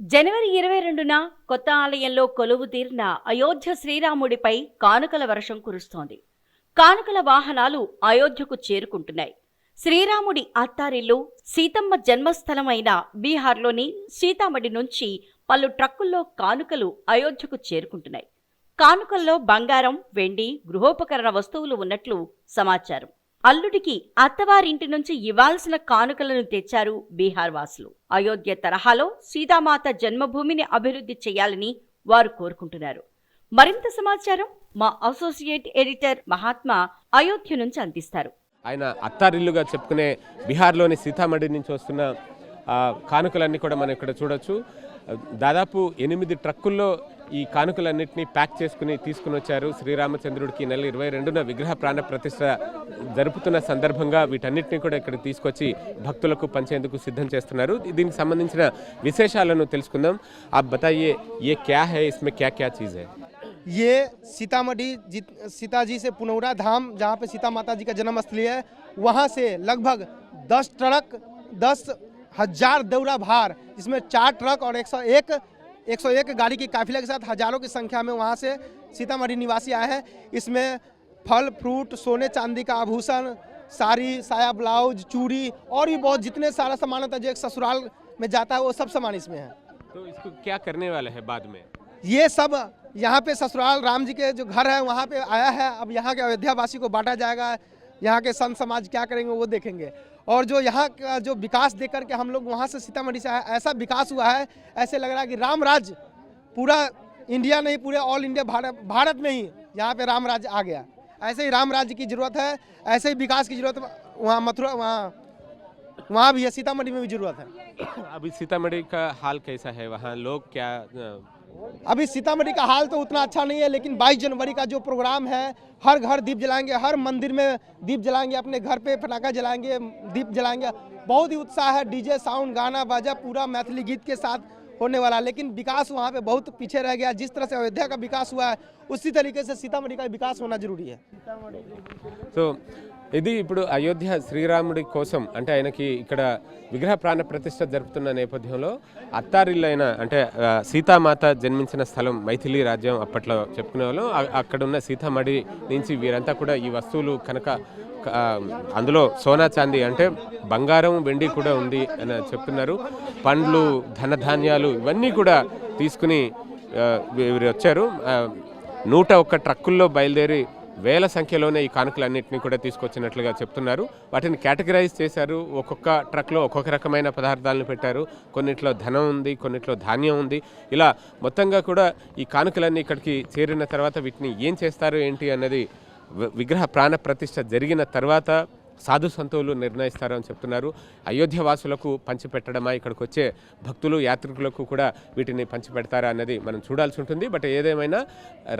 జనవరి ఇరవై రెండున కొత్త ఆలయంలో కొలువు తీరిన అయోధ్య శ్రీరాముడిపై కానుకల వర్షం కురుస్తోంది. కానుకల వాహనాలు అయోధ్యకు చేరుకుంటున్నాయి. శ్రీరాముడి అత్తారిల్లు సీతమ్మ జన్మస్థలమైన బీహార్లోని సీతామడి నుంచి పలు ట్రక్కుల్లో కానుకలు అయోధ్యకు చేరుకుంటున్నాయి. కానుకల్లో బంగారం వెండి గృహోపకరణ వస్తువులు ఉన్నట్లు సమాచారం. అల్లుడికి అత్తవారింటి నుంచి ఇవ్వాల్సిన కానుకలను తెచ్చారు బీహార్ వాసులు. అయోధ్య తరహాలో సీతామాత జన్మభూమిని అభివృద్ధి చేయాలని వారు కోరుకుంటున్నారు. మరింత సమాచారం మా అసోసియేట్ ఎడిటర్ మహాత్మా అయోధ్య నుంచి అందిస్తారు. ఆయన అత్తారిల్లుగా చెప్పుకునే బీహార్లోని సీతామఢి నుంచి వస్తున్న కానుకలన్నీ కూడా మనం ఇక్కడ చూడొచ్చు. దాదాపు ఎనిమిది ట్రక్కుల్లో ఈ కానుకలన్నింటినీ ప్యాక్ చేసుకుని తీసుకుని వచ్చారు శ్రీరామచంద్రుడికి ఈ నెల ఇరవై రెండున విగ్రహ ప్రాణ ప్రతిష్ట జరుపుతున్న సందర్భంగా వీటన్నిటిని కూడా ఇక్కడ తీసుకొచ్చి భక్తులకు పంచేందుకు సిద్ధం చేస్తున్నారు దీనికి సంబంధించిన విశేషాలను తెలుసుకుందాం ఆ బతాయే ఏ క్యా హై ఇస్మే క్యా క్యా చీజ్ హై ये सीतामढ़ी जित- सीता जी से पुनौरा धाम जहाँ पे सीता माता जी का जन्म स्थली है वहाँ से लगभग 10 ट्रक 10 हजार दौरा भार जिसमें चार ट्रक और 101 101 गाड़ी की काफिले के साथ हज़ारों की संख्या में वहाँ से सीतामढ़ी निवासी आए हैं। इसमें फल फ्रूट सोने चांदी का आभूषण साड़ी साया ब्लाउज चूड़ी और भी बहुत जितने सारा सामान होता है जो एक ससुराल में जाता है वो सब सामान इसमें है। तो इसको क्या करने वाले हैं बाद में? ये सब यहाँ पे ससुराल राम जी के जो घर है वहाँ पे आया है। अब यहाँ के अयोध्या वासी को बांटा जाएगा। यहाँ के संत समाज क्या करेंगे वो देखेंगे। और जो यहाँ का जो विकास देख करके हम लोग वहाँ से सीतामढ़ी से ऐसा विकास हुआ है, ऐसे लग रहा है कि राम राज्य पूरा इंडिया नहीं, पूरे ऑल इंडिया भारत भारत में ही यहाँ पे राम राज्य आ गया। ऐसे ही राम राज्य की ज़रूरत है, ऐसे ही विकास की ज़रूरत वहाँ मथुरा, वहाँ वहाँ भी है, सीतामढ़ी में भी ज़रूरत है। अभी सीतामढ़ी का हाल कैसा है? वहाँ लोग क्या अभी सीतामढ़ी का हाल तो उतना अच्छा नहीं है, लेकिन 22 जनवरी का जो प्रोग्राम है, हर घर दीप जलाएँगे, हर मंदिर में दीप जलाएँगे, अपने घर पे फटाखा जलाएँगे, दीप जलाएँगे। बहुत ही उत्साह है, डीजे, साउंड, गाना, बाजा, पूरा मैथिली गीत के साथ होने वाला है लेकिन विकास वहाँ पे बहुत पीछे रह गया जिस तरह से अयोध्या का विकास हुआ है उसी तरीके से सीतामढ़ी का विकास होना जरूरी है సో ఇది ఇప్పుడు అయోధ్య శ్రీరాముడి కోసం అంటే ఆయనకి ఇక్కడ విగ్రహ ప్రాణ ప్రతిష్ట జరుపుతున్న నేపథ్యంలో అత్తారిల్లైన అంటే ఆ, సీతామాత జన్మించిన స్థలం మైథిలి రాజ్యం అప్పట్లో చెప్పుకునే వాళ్ళు అ- అక్కడున్న సీతామడి నుంచి వీరంతా కూడా ఈ వస్తువులు కనుక క- ఆ, అందులో సోనా చాందీ అంటే బంగారం వెండి కూడా ఉంది అని చెప్తున్నారు. పండ్లు ధనధాన్యాలు ఇవన్నీ కూడా తీసుకుని వీరు వచ్చారు. నూట ఒక్క ట్రక్కుల్లో బయలుదేరి వేల సంఖ్యలోనే ఈ కానుకలన్నింటినీ కూడా తీసుకొచ్చినట్లుగా చెప్తున్నారు. వాటిని కేటగరైజ్ చేశారు. ఒక్కొక్క ట్రక్లో ఒక్కొక్క రకమైన పదార్థాలను పెట్టారు. కొన్నిట్లో ధనం ఉంది కొన్నిట్లో ధాన్యం ఉంది. ఇలా మొత్తంగా కూడా ఈ కానుకలన్నీ ఇక్కడికి చేరిన తర్వాత వీటిని ఏం చేస్తారు ఏంటి అన్నది విగ్రహ ప్రాణ ప్రతిష్ఠ జరిగిన తర్వాత సాధు సంతువులు నిర్ణయిస్తారు అని చెప్తున్నారు. అయోధ్య వాసులకు పంచిపెట్టడమా? ఇక్కడికి వచ్చే భక్తులు యాత్రికులకు కూడా వీటిని పంచిపెడతారా అన్నది మనం చూడాల్సి ఉంటుంది. బట్ ఏదేమైనా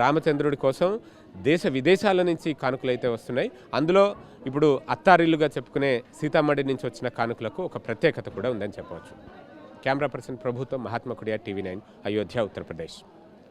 రామచంద్రుడి కోసం దేశ విదేశాల నుంచి కానుకలు అయితే వస్తున్నాయి. అందులో ఇప్పుడు అత్తారిల్లుగా చెప్పుకునే సీతామడి నుంచి వచ్చిన కానుకలకు ఒక ప్రత్యేకత కూడా ఉందని చెప్పవచ్చు. కెమెరా పర్సన్ ప్రభుత్వం మహాత్మకుడియా టీవీ నైన్ అయోధ్య ఉత్తరప్రదేశ్.